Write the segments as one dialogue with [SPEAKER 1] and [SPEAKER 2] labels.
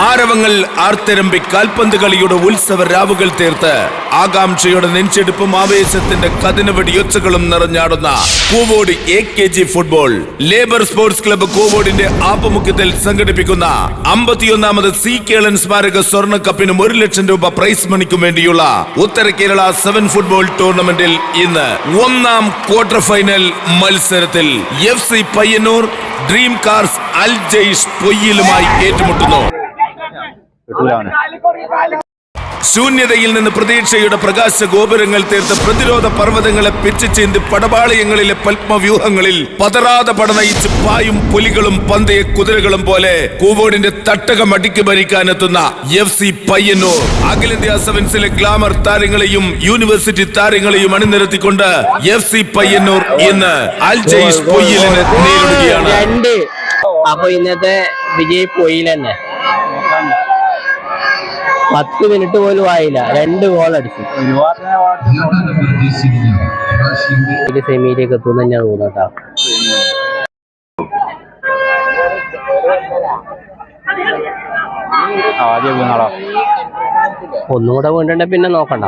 [SPEAKER 1] ആരവങ്ങൾ ആർത്തിരമ്പി കാൽപന്ത് കളിയുടെ ഉത്സവ രാവുകൾ തീർത്ത് ആകാംക്ഷയുടെ നെഞ്ചെടുപ്പും ആവേശത്തിന്റെ കതിനവടിയൊച്ചകളും നിറഞ്ഞാടുന്ന Koovode A K G football labour sports club കൂവോടിന്റെ ആഭിമുഖ്യത്തിൽ സംഘടിപ്പിക്കുന്ന അമ്പത്തിയൊന്നാമത് സി കേളൻ സ്മാരക സ്വർണ കപ്പിനും ഒരു ലക്ഷം രൂപ പ്രൈസ് മണിക്കും വേണ്ടിയുള്ള ഉത്തര കേരള സെവൻ ഫുട്ബോൾ ടൂർണമെന്റിൽ ഇന്ന് ഒന്നാം ക്വാർട്ടർ ഫൈനൽ മത്സരത്തിൽ F C Payyanur dream cars Al Jays പൊയ്യിലുമായി ഏറ്റുമുട്ടുന്നു. ശൂന്യതയിൽ നിന്ന് പ്രതീക്ഷയുടെ പ്രകാശ ഗോപുരങ്ങൾ തീർത്ത് പ്രതിരോധ പർവതങ്ങളെ പിച്ചിച്ചേന്തി പടപാളയങ്ങളിലെ പത്മവ്യൂഹങ്ങളിൽ പതറാതെ പടനയിച്ച് പായും പുലികളും പന്തയ കുതിരകളും പോലെ കൂവോടിന്റെ തട്ടകം അടിക്ക് ഭരിക്കാനെത്തുന്ന എഫ് സി പയ്യന്നൂർ. അഖിലേന്ത്യാ സെവൻസിലെ ഗ്ലാമർ താരങ്ങളെയും യൂണിവേഴ്സിറ്റി താരങ്ങളെയും അണിനിരത്തിക്കൊണ്ട് എഫ് സി പയ്യന്നൂർ ഇന്ന് അൽജയിഷ് പൊയ്യലിനെ നേരിടുകയാണ്.
[SPEAKER 2] അപ്പൊ ഇന്നത്തെ വിജയ് തന്നെ. പത്ത് മിനിറ്റ് പോലും ആയില്ല. രണ്ട് ഗോൾ അടിച്ചു. ഒരു സെമിയിലേക്ക് എത്തുന്ന
[SPEAKER 3] തന്നെയാണ് വീണാളോ
[SPEAKER 2] ഒന്നുകൂടെ വീണ്ടുണ്ടെ പിന്നെ നോക്കണ്ട.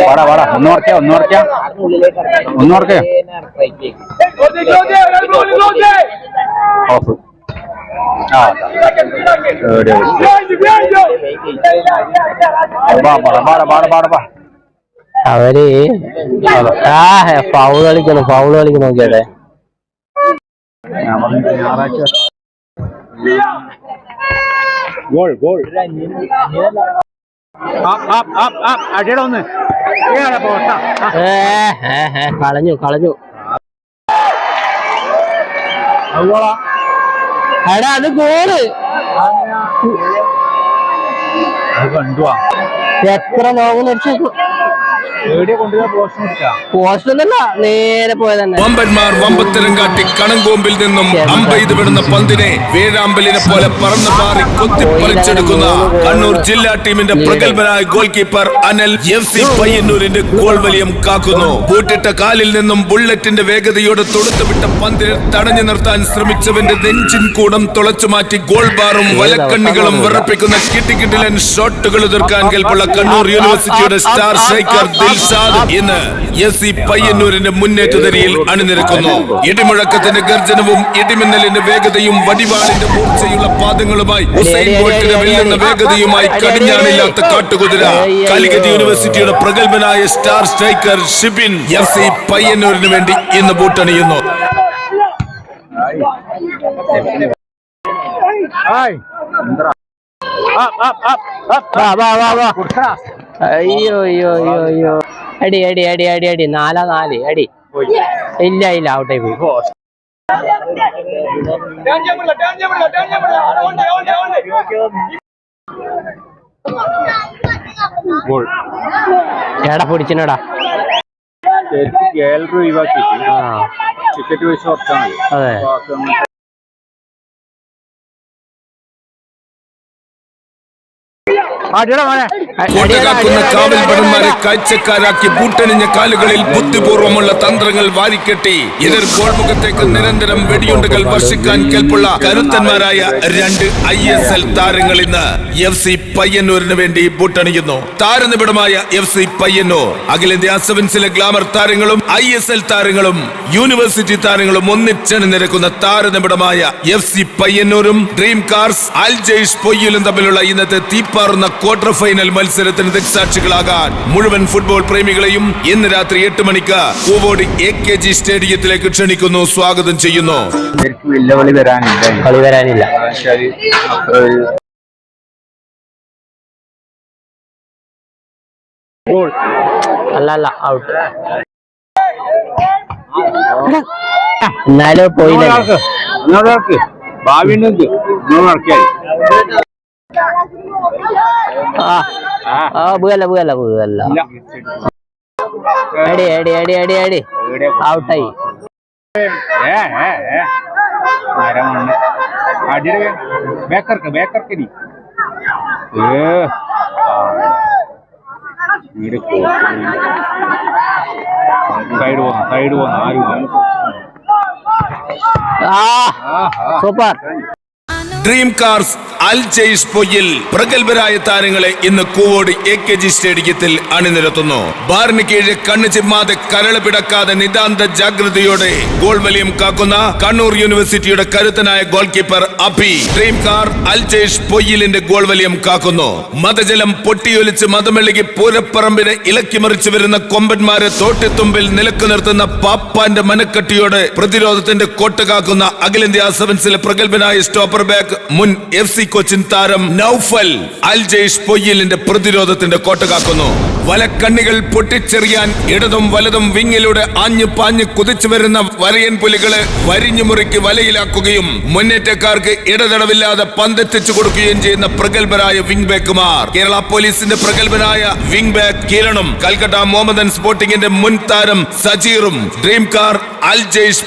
[SPEAKER 3] വാടാ വാടാ ഒന്നോർക്കാ ഒന്നോർക്കാ ഒന്നോർക്കാ ഓഫ്. ആ.
[SPEAKER 2] അവർ ആ ഫൗൾ കളിക്കണം ഫൗൾ കളിക്കണം നോക്കിയാട്ടെ
[SPEAKER 3] ഗോൾ ഒന്ന്
[SPEAKER 2] കളഞ്ഞു കളഞ്ഞു. എടാ അത്
[SPEAKER 3] ഗോൾ
[SPEAKER 2] എത്ര നോക്കുന്ന
[SPEAKER 3] എവിടെയാ കൊണ്ടുപോയി പോസ്റ്റ് കൊടുക്കാ
[SPEAKER 2] പോസ്റ്റ് നേരെ പോയതന്നെ
[SPEAKER 1] വമ്പന്മാർ വമ്പത്തരം കാട്ടി കണങ്കോമ്പിൽ നിന്നും അമ്പെയ്ത് വിടുന്ന പന്തിനെ വേഴാമ്പലിനെ പോലെ പറന്നു മാറി കൊത്തിപ്പറിച്ചെടുക്കുന്ന കണ്ണൂർ ജില്ലാ ടീമിന്റെ പ്രഗത്ഭനായ goal keeper Anal F C പയ്യന്നൂരിന്റെ goal വലിയം കാക്കുന്നു. കൂട്ടിട്ട കാലിൽ നിന്നും ബുള്ളറ്റിന്റെ വേഗതയോടെ തൊടുത്തുവിട്ട പന്തിനെ തടഞ്ഞു നിർത്താൻ ശ്രമിച്ചവന്റെ നെഞ്ചിൻ കൂടം തുളച്ചു മാറ്റി ഗോൾ ബാറും വലക്കണ്ണികളും വിറപ്പിക്കുന്ന കിട്ടിക്കിട്ടിലൻ ഷോട്ടുകൾ എതിർക്കാൻ കേൾപ്പുള്ള കണ്ണൂർ യൂണിവേഴ്സിറ്റിയുടെ സ്റ്റാർ സ്ട്രൈക്കർ ദിൽഷാദ് ഇന്ന് എസ് സി പയ്യന്നൂരിന്റെ മുന്നേറ്റനിരയിൽ അണിനിരക്കുന്നു. ഇടിമുഴക്കത്തിന്റെ ഗർജനവും ഇടിമിന്നലിന്റെ വേഗതയും വടിവാളിന്റെ മൂർച്ചയുള്ള പാദങ്ങളുമായി ഹുസൈൻ ബോൾട്ടിന്റെ വെല്ലുന്ന വേഗതയുമായി കടിഞ്ഞാണില്ലാത്ത കാട്ടുകുതിര. കാലിക്കറ്റ് യൂണിവേഴ്സിറ്റിയുടെ പ്രഗത്ഭനായ star striker Shibin F C പയ്യന്നൂരിന് വേണ്ടി ഇന്ന് ബൂട്ടണിയുന്നു.
[SPEAKER 2] വാ വാ വാ വാ. അയ്യോ അയ്യോ അയ്യോ അയ്യോ. അടി അടി അടി അടി അടി. നാലാ നാല് അടി. ഇല്ല ഇല്ല ഔട്ടായി പോയി. എടാ പിടിച്ചിനടാ. ആ.
[SPEAKER 3] ടിക്കറ്റ് പൈസ കുറച്ചാണ്
[SPEAKER 2] അതെ.
[SPEAKER 1] കോട്ടകാക്കുന്ന കാവൽ ഭടന്മാരെ കാഴ്ചക്കാരാക്കി ബൂട്ടണിഞ്ഞ കാലുകളിൽ ബുദ്ധിപൂർവമുള്ള തന്ത്രങ്ങൾ വാരിക്കെട്ടി. എതിർ ഗോൾമുഖത്തേക്ക് നിരന്തരം വെടിയുണ്ടകൾ വർഷിക്കാൻ കേൾപ്പുള്ള കരുത്തന്മാരായ രണ്ട് ഐ എസ് എൽ താരങ്ങൾ ഇന്ന് എഫ് സി പയ്യന്നൂരിന് വേണ്ടി ബൂട്ടണിയുന്നു. താരനിബിഡമായ എഫ് സി പയ്യന്നൂർ അഖിലേന്ത്യാ സെവൻസിലെ ഗ്ലാമർ താരങ്ങളും ഐ എസ് എൽ താരങ്ങളും യൂണിവേഴ്സിറ്റി താരങ്ങളും ഒന്നിച്ചണി നിരക്കുന്ന താരനിബിഡമായ എഫ് സി പയ്യന്നൂരും ഡ്രീം കാർസ് അൽ ജയ്ഷ് പൊയ്യലും തമ്മിലുള്ള ഇന്നത്തെ തീപ്പാറുന്ന ക്വാർട്ടർ ഫൈനൽ മത്സരത്തിന് ദൃക്സാക്ഷികളാകാൻ മുഴുവൻ ഫുട്ബോൾ പ്രേമികളെയും ഇന്ന് രാത്രി എട്ട് മണിക്ക് കൂവോട് എ കെ ജി സ്റ്റേഡിയത്തിലേക്ക് ക്ഷണിക്കുന്നു. സ്വാഗതം ചെയ്യുന്നു.
[SPEAKER 2] കളി വരാനില്ല.
[SPEAKER 3] ഗോൾ
[SPEAKER 2] അല്ല അല്ല ഔട്ട് എന്നാലും പോയില്ല?
[SPEAKER 3] ഭാവി ഉണ്ടെങ്കിൽ നടക്കിയാൽ
[SPEAKER 2] ആ ആ വീകല്ല വീകല്ല വീകല്ല അടി അടി അടി അടി അടി ഔട്ടായി.
[SPEAKER 3] അടിയുടെ ബേക്കർക്ക് ബേക്കർക്ക് നീ സൈഡ് പോന്നു സൈഡ് പോന്നു ആരും
[SPEAKER 2] ആ super
[SPEAKER 1] dream cars Al Jaish Poyil പ്രഗത്ഭരായ താരങ്ങളെ ഇന്ന് കൂവോട് എ കെ ജി സ്റ്റേഡിയത്തിൽ അണിനിരത്തുന്നു. ബാറിന് കീഴെ കണ്ണു ചിമ്മാതെ കരൾ പിടക്കാതെ നിതാന്ത ജാഗ്രതയോടെ ഗോൾ വലിയം കാക്കുന്ന കണ്ണൂർ യൂണിവേഴ്സിറ്റിയുടെ കരുത്തനായ goal keeper Abhi. Dream car Al Jaish പൊയ്യിലിന്റെ goal വലിയം കാക്കുന്നു. മതജലം പൊട്ടിയൊലിച്ച് മതമെളുകി പൂരപ്പറമ്പിനെ ഇളക്കിമറിച്ചു വരുന്ന കൊമ്പന്മാരെ തോട്ടിത്തുമ്പിൽ നിലയ്ക്ക് നിർത്തുന്ന പാപ്പാന്റെ മനക്കട്ടിയോടെ പ്രതിരോധത്തിന്റെ കോട്ട കാക്കുന്ന അഖിലേന്ത്യാ സെവൻസിലെ പ്രഗത്ഭനായ സ്റ്റോപ്പർ ബാക്ക് മുൻ എഫ് സി കൊച്ചിൻ താരം നൌഫൽ അൽ ജയ്ഷ് പൊയ്യലിന്റെ പ്രതിരോധത്തിന്റെ കോട്ട കാക്കുന്നു. വലക്കണ്ണികൾ പൊട്ടിച്ചെറിയാൻ ഇടതും വലതും വിങ്ങിലൂടെ ആഞ്ഞു പാഞ്ഞു കുതിച്ചു വരുന്ന വരയൻ പുലികളെ വരിഞ്ഞു മുറുക്കി വലയിലാക്കുകയും മുന്നേറ്റക്കാർക്ക് ഇടതടവില്ലാതെ പന്തെത്തിച്ചു കൊടുക്കുകയും ചെയ്യുന്ന പ്രഗത്ഭരായ വിംഗ് ബാക്കുമാർ കേരള പോലീസിന്റെ പ്രഗത്ഭനായ വിംഗ് ബാക്ക് കിരണും കൽക്കട്ട മുഹമ്മദൻ സ്പോർട്ടിംഗിന്റെ മുൻ താരം സജീറും ഡ്രീം കാർ അൽ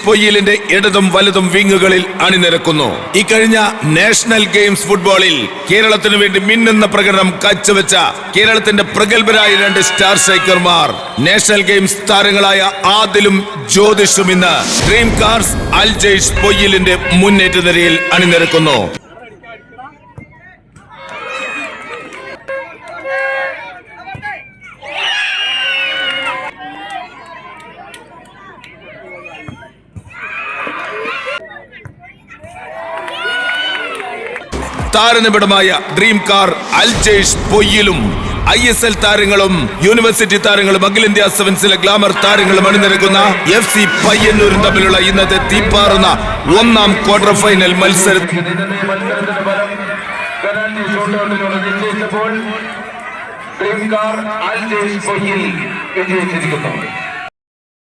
[SPEAKER 1] പൊയ്യിലിന്റെ ഇടതും വലതും വിങ്ങുകളിൽ അണിനിരക്കുന്നു. ഇക്കഴിഞ്ഞ നാഷണൽ ഗെയിംസ് ഫുട്ബോളിൽ കേരളത്തിനു വേണ്ടി മിന്നുന്ന പ്രകടനം കാഴ്ചവെച്ച കേരളത്തിന്റെ പ്രഗത്ഭരായ രണ്ട് സ്റ്റാർ സ്ട്രൈക്കർമാർ നാഷണൽ ഗെയിംസ് താരങ്ങളായ ആദിലും ജ്യോതിഷും ഇന്ന് ഡ്രീം കാർസ് അൽ പൊയ്യിലിന്റെ പൊയ്യലിന്റെ മുന്നേറ്റ നിരയിൽ അണിനിരക്കുന്നു. താരനിബിഡമായ ഡ്രീം കാർ അൽജേഷ് പൊയ്യിലും ഐ എസ് എൽ താരങ്ങളും യൂണിവേഴ്സിറ്റി താരങ്ങളും അഖിലേന്ത്യാ സെവൻസിലെ ഗ്ലാമർ താരങ്ങളും അണിനിരക്കുന്ന എഫ് സി പയ്യന്നൂരും തമ്മിലുള്ള ഇന്നത്തെ തീപ്പാറുന്ന ഒന്നാം ക്വാർട്ടർ ഫൈനൽ
[SPEAKER 4] പൊയ്യിൽ വിജയിച്ചിരിക്കുന്നു.